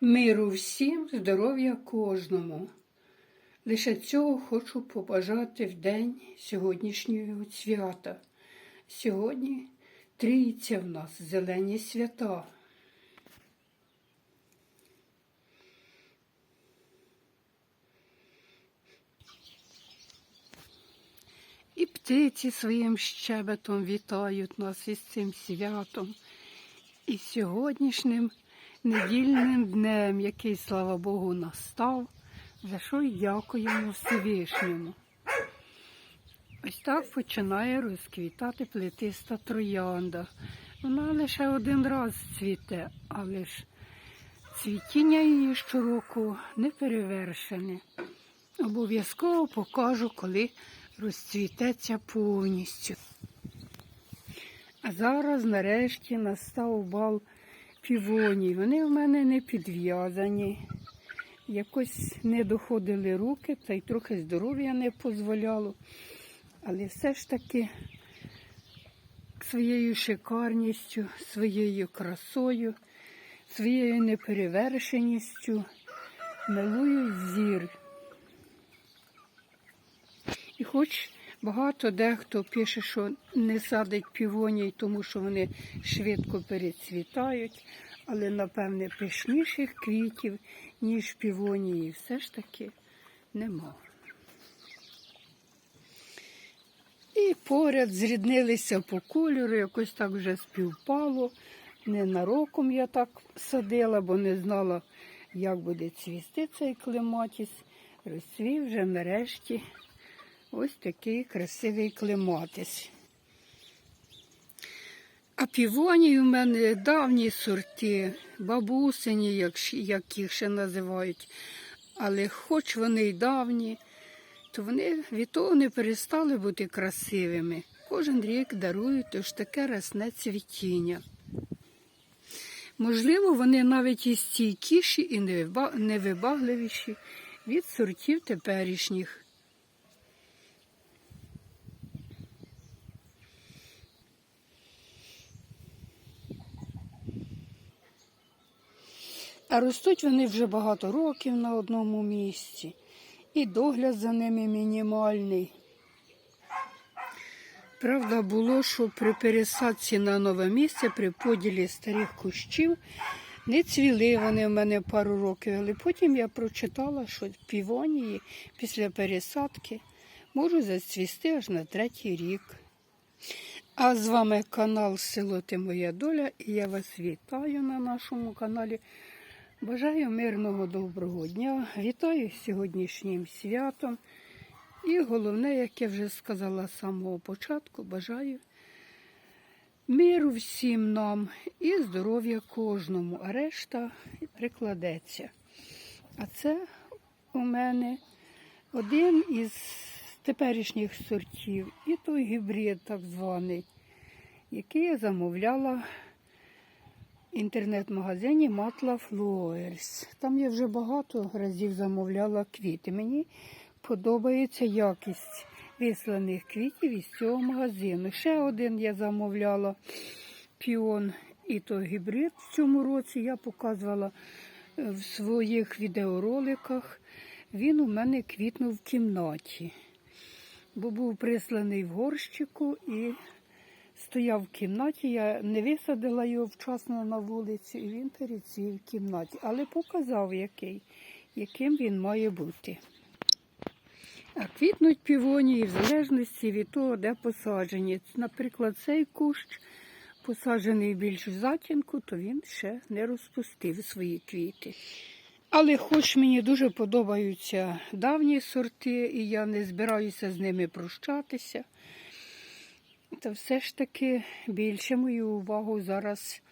Миру всім, здоров'я кожному. Лише цього хочу побажати в день сьогоднішнього свята. Сьогодні трійця в нас зелені свята. І птиці своїм щебетом вітають нас із цим святом. І сьогоднішнім недільним днем, який, слава Богу, настав, за що й дякуємо Всевишньому. Ось так починає розквітати плетиста троянда. Вона лише один раз цвіте, але ж цвітіння її щороку не перевершене. Обов'язково покажу, коли розцвітеться повністю. А зараз нарешті настав бал півоній. Вони в мене не підв'язані. Якось не доходили руки, та й трохи здоров'я не дозволяло. Але все ж таки своєю шикарністю, своєю красою, своєю неперевершеністю милують зір. І хоч багато дехто пише, що не садить півоній, тому що вони швидко перецвітають, але, напевне, пишніших квітів, ніж півонії, все ж таки нема. І поряд зріднилися по кольору, якось так вже співпало. Ненароком я так садила, бо не знала, як буде цвісти цей клематіс. Розцвів вже нарешті ось такий красивий клематис. А півонії в мене давні сорти, бабусині, як, їх ще називають. Але хоч вони й давні, то вони від того не перестали бути красивими. Кожен рік дарують ось таке рясне цвітіння. Можливо, вони навіть і стійкіші, і невибагливіші від сортів теперішніх. А ростуть вони вже багато років на одному місці, і догляд за ними мінімальний. Правда, було, що при пересадці на нове місце, при поділі старих кущів, не цвіли вони в мене пару років, але потім я прочитала, що півонії після пересадки можуть зацвісти аж на третій рік. А з вами канал Село Ти Моя Доля і я вас вітаю на нашому каналі. Бажаю мирного доброго дня, вітаю з сьогоднішнім святом. І головне, як я вже сказала з самого початку, бажаю миру всім нам і здоров'я кожному, а решта прикладеться. А це у мене один із теперішніх сортів, і той гібрид так званий, який я замовляла інтернет-магазині Matla Flowers. Там я вже багато разів замовляла квіти. Мені подобається якість висланих квітів із цього магазину. Ще один я замовляла піон і то гібрид в цьому році. Я показувала е, в своїх відеороликах. Він у мене квітнув в кімнаті, бо був присланий в горщику і стояв в кімнаті, я не висадила його вчасно на вулиці, і він перецвів в кімнаті, але показав, який, яким він має бути. А квітнуть півонії в залежності від того, де посаджені. Наприклад, цей кущ посаджений більш в затінку, то він ще не розпустив свої квіти. Але хоч мені дуже подобаються давні сорти, і я не збираюся з ними прощатися. Та все ж таки більше мою увагу зараз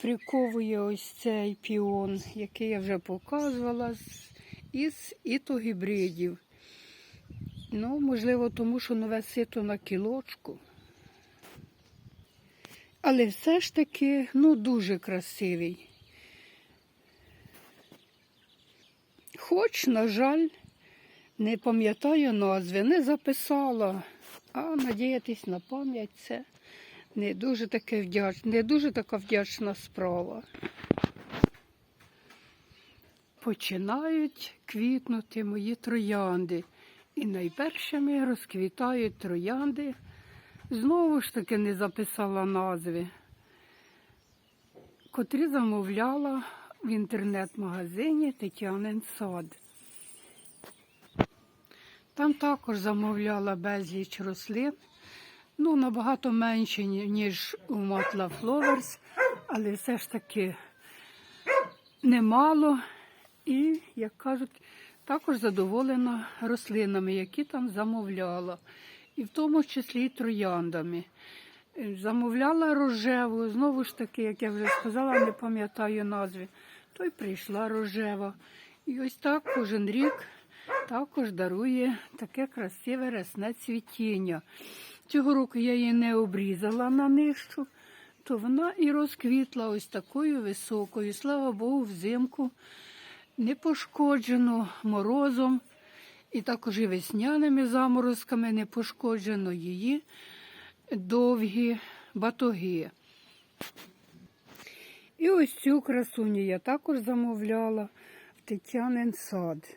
приковує ось цей піон, який я вже показувала із ітогібридів. Ну, можливо, тому що нове сито на кілочку. Але все ж таки, ну, дуже красивий. Хоч, на жаль, не пам'ятаю назви, не записала. А надіятись на пам'ять це не дуже таке вдяч... не дуже така вдячна справа. починають квітнути мої троянди. І найпершими розквітають троянди. Знову ж таки не записала назви, котрі замовляла в інтернет-магазині Тетянин сад. Там також замовляла безліч рослин. Ну, набагато менше, ніж у Матла Flowers, але все ж таки немало. І, як кажуть, також задоволена рослинами, які там замовляла. І в тому числі і трояндами. Е, Замовляла рожеву, знову ж таки, як я вже сказала, не пам'ятаю назви. То й прийшла рожева. І ось так кожен рік також дарує таке красиве рясне цвітіння. Цього року я її не обрізала на нижчу, то вона і розквітла ось такою високою. Слава Богу, взимку не пошкоджено морозом і також і весняними заморозками не пошкоджено її довгі батоги. І ось цю красуню я також замовляла в Тетянин сад.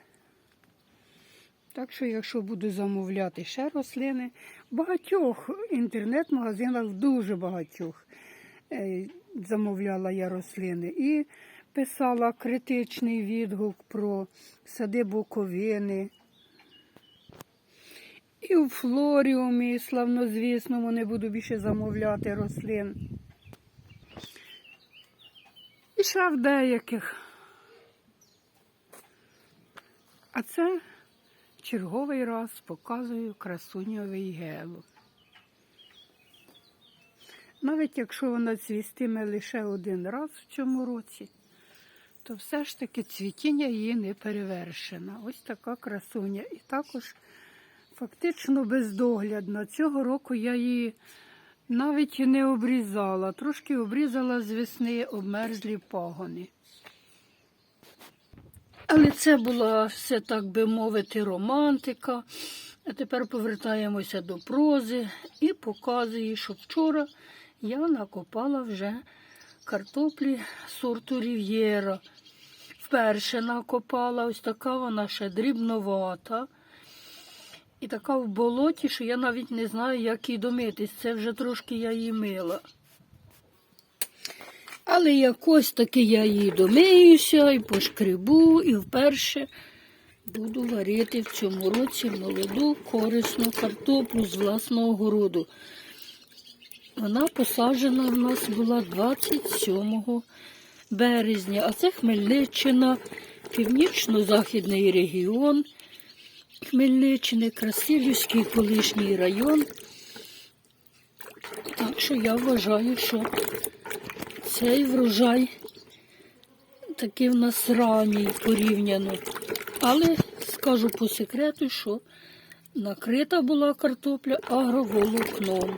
Так що, якщо буду замовляти ще рослини, в багатьох інтернет-магазинах, дуже багатьох е, замовляла я рослини. І писала критичний відгук про сади Буковини. І у флоріумі, славнозвісному, не буду більше замовляти рослин. І ще в деяких. А це черговий раз показую красуньовий гелу. Навіть якщо вона цвістиме лише один раз в цьому році, то все ж таки цвітіння її не перевершено. Ось така красуня. І також фактично бездоглядна. Цього року я її навіть не обрізала. Трошки обрізала з весни обмерзлі пагони. Але це була все, так би мовити, романтика. А тепер повертаємося до прози і показую, що вчора я накопала вже картоплі сорту Рів'єра. Вперше накопала, ось така вона ще дрібновата. І така в болоті, що я навіть не знаю, як її домитись. Це вже трошки я її мила. Але якось таки я її домиюся і пошкребу, і вперше буду варити в цьому році молоду корисну картоплю з власного городу. Вона посаджена в нас була 27 березня, а це Хмельниччина, північно-західний регіон Хмельниччини, Красилівський колишній район. Так що я вважаю, що цей врожай такий в нас ранній порівняно. Але скажу по секрету, що накрита була картопля агроволокном.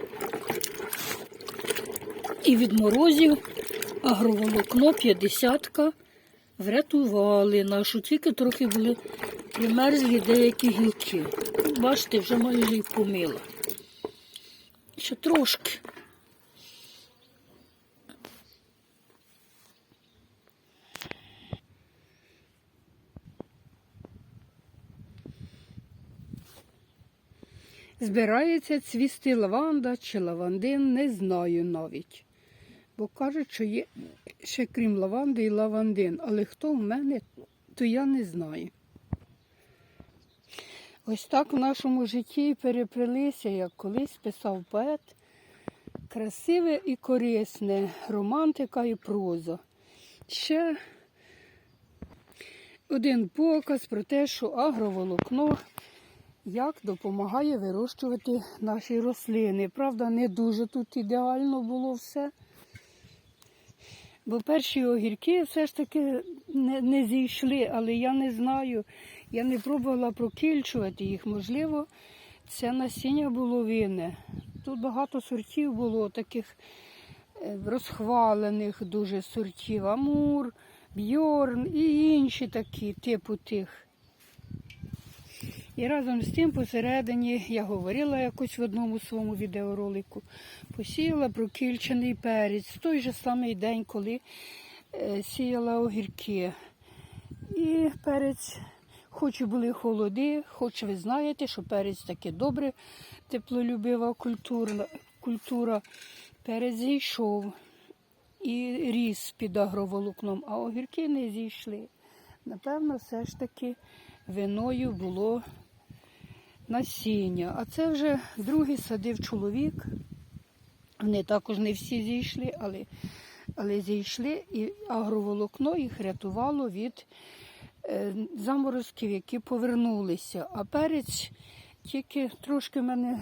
І від морозів агроволокно 50 врятували нашу, тільки трохи були примерзлі деякі гілки. Бачите, вже майже й помила. Ще трошки. Збирається цвісти лаванда чи лавандин, не знаю навіть. Бо кажуть, що є ще крім лаванди і лавандин. Але хто в мене, то я не знаю. Ось так в нашому житті і переплелися, як колись писав поет. Красиве і корисне, романтика і проза. Ще один показ про те, що агроволокно як допомагає вирощувати наші рослини. Правда, не дуже тут ідеально було все. Бо перші огірки все ж таки не, не зійшли, але я не знаю, я не пробувала прокільчувати їх. Можливо, це насіння було винне. Тут багато сортів було таких е, розхвалених дуже сортів. Амур, бьорн і інші такі, типу тих. І разом з тим посередині я говорила якось в одному своєму відеоролику, посіяла прокільчений перець в той же самий день, коли е, сіяла огірки. І перець, хоч і були холоди, хоч ви знаєте, що перець таки добре, теплолюбива культура, культура. Перець зійшов і ріс під агроволокном, а огірки не зійшли. Напевно, все ж таки виною було насіння. А це вже другий садив чоловік. Вони також не всі зійшли, але, але зійшли, і агроволокно їх рятувало від е, заморозків, які повернулися. А перець тільки трошки мене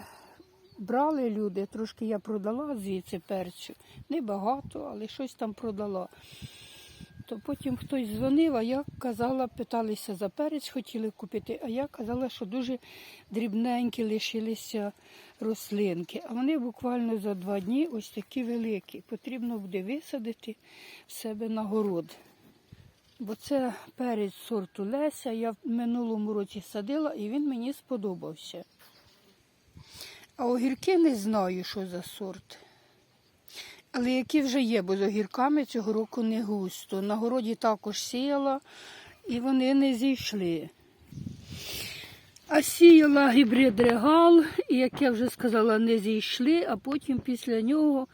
брали люди, трошки я продала звідси перцю. Небагато, але щось там продала. То потім хтось дзвонив, а я казала, питалися за перець, хотіли купити, а я казала, що дуже дрібненькі лишилися рослинки. А вони буквально за два дні ось такі великі. Потрібно буде висадити в себе на город. Бо це перець сорту Леся. Я в минулому році садила і він мені сподобався. А огірки не знаю, що за сорт. Але які вже є, бо з огірками цього року не густо. На городі також сіяла і вони не зійшли. А сіяла гібрид регал, і, як я вже сказала, не зійшли, а потім після нього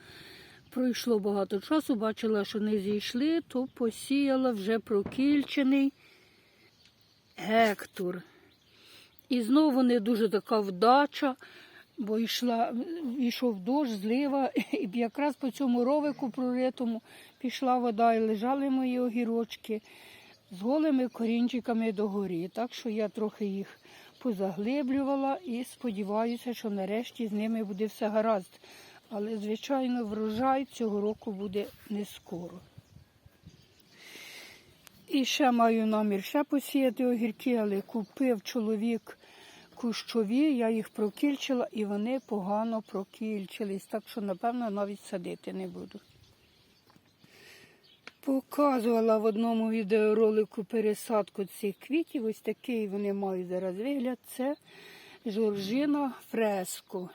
пройшло багато часу, бачила, що не зійшли, то посіяла вже прокільчений гектор. І знову не дуже така вдача, бо йшла, йшов дощ, злива, і якраз по цьому ровику проритому пішла вода і лежали мої огірочки з голими корінчиками догорі. Так що я трохи їх позаглиблювала і сподіваюся, що нарешті з ними буде все гаразд. Але, звичайно, врожай цього року буде не скоро. І ще маю намір ще посіяти огірки, але купив чоловік кущові, я їх прокільчила і вони погано прокільчились, так що, напевно, навіть садити не буду. Показувала в одному відеоролику пересадку цих квітів. Ось такий вони мають зараз вигляд. Це жоржина фреско.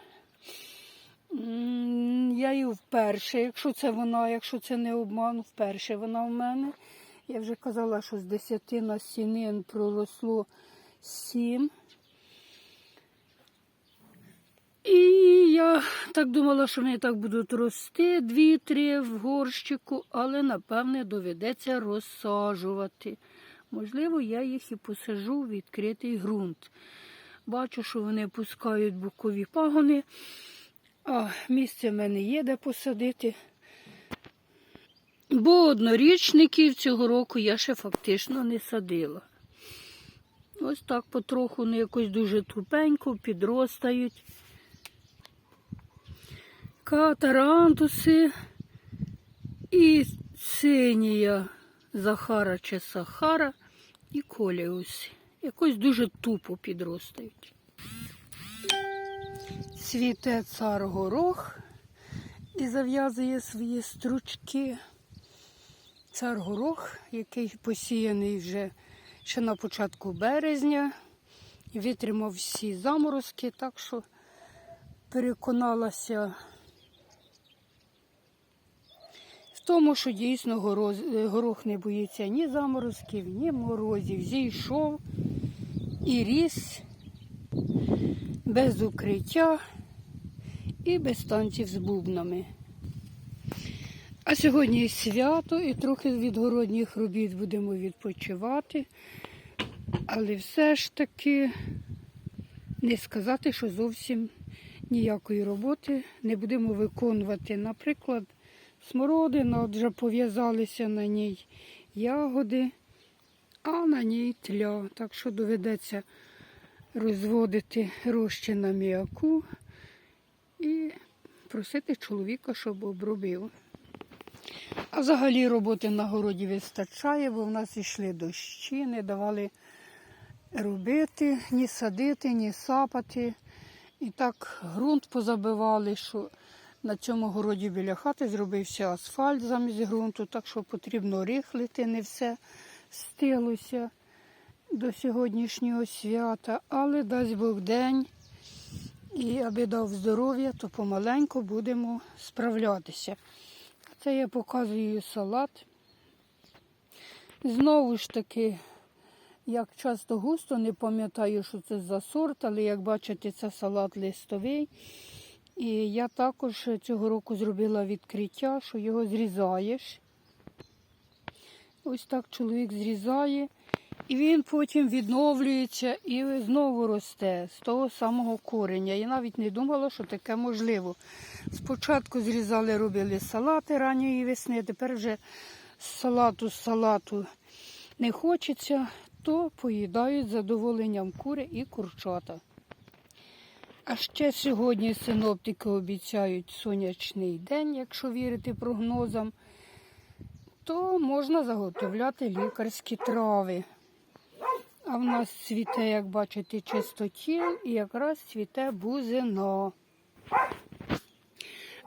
Я її вперше, якщо це вона, якщо це не обман, вперше вона в мене. Я вже казала, що з 10 насінин проросло 7. І я так думала, що вони так будуть рости, дві-три в горщику, але напевне доведеться розсаджувати. Можливо, я їх і посажу в відкритий ґрунт. Бачу, що вони пускають бокові пагони, а місце в мене є, де посадити. Бо однорічників цього року я ще фактично не садила. Ось так потроху вони якось дуже тупенько підростають. Катарантуси і синія Захара чи Сахара і коліуси. Якось дуже тупо підростають. Цвіте цар горох і зав'язує свої стручки. Цар горох, який посіяний вже ще на початку березня, витримав всі заморозки, так що переконалася в тому, що дійсно гороз- горох не боїться ні заморозків, ні морозів. Зійшов і ріс без укриття і без танців з бубнами. А сьогодні свято і трохи від городніх робіт будемо відпочивати. Але все ж таки не сказати, що зовсім ніякої роботи не будемо виконувати. Наприклад, смородина, от вже пов'язалися на ній ягоди, а на ній тля. Так що доведеться розводити розчин аміаку і просити чоловіка, щоб обробив. А взагалі роботи на городі вистачає, бо в нас йшли дощі, не давали робити, ні садити, ні сапати. І так ґрунт позабивали, що на цьому городі біля хати зробився асфальт замість ґрунту, так що потрібно рихлити, не все стилося до сьогоднішнього свята. Але дасть Бог день. І аби дав здоров'я, то помаленьку будемо справлятися. Це я показую салат. Знову ж таки Як часто густо, не пам'ятаю, що це за сорт, але як бачите, це салат листовий. І я також цього року зробила відкриття, що його зрізаєш. Ось так чоловік зрізає, і він потім відновлюється і знову росте з того самого кореня. Я навіть не думала, що таке можливо. Спочатку зрізали, робили салати ранньої весни, тепер вже з салату з салату не хочеться, то поїдають з задоволенням кури і курчата. А ще сьогодні синоптики обіцяють сонячний день, якщо вірити прогнозам, то можна заготовляти лікарські трави. А в нас цвіте, як бачите, чистотіл і якраз цвіте бузина.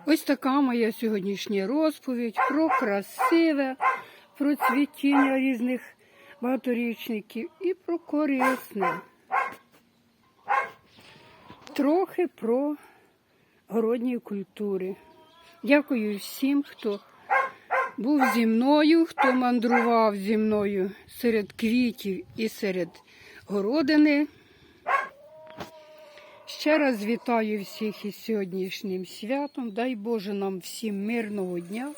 Ось така моя сьогоднішня розповідь про красиве, про цвітіння різних багаторічників і про корисне. Трохи про городні культури. Дякую всім, хто був зі мною, хто мандрував зі мною серед квітів і серед городини. Ще раз вітаю всіх із сьогоднішнім святом. Дай Боже нам всім мирного дня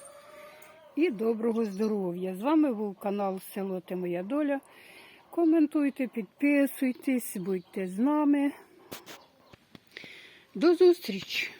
і доброго здоров'я. З вами був канал Село Те Моя Доля. Коментуйте, підписуйтесь, будьте з нами. До зустрічі!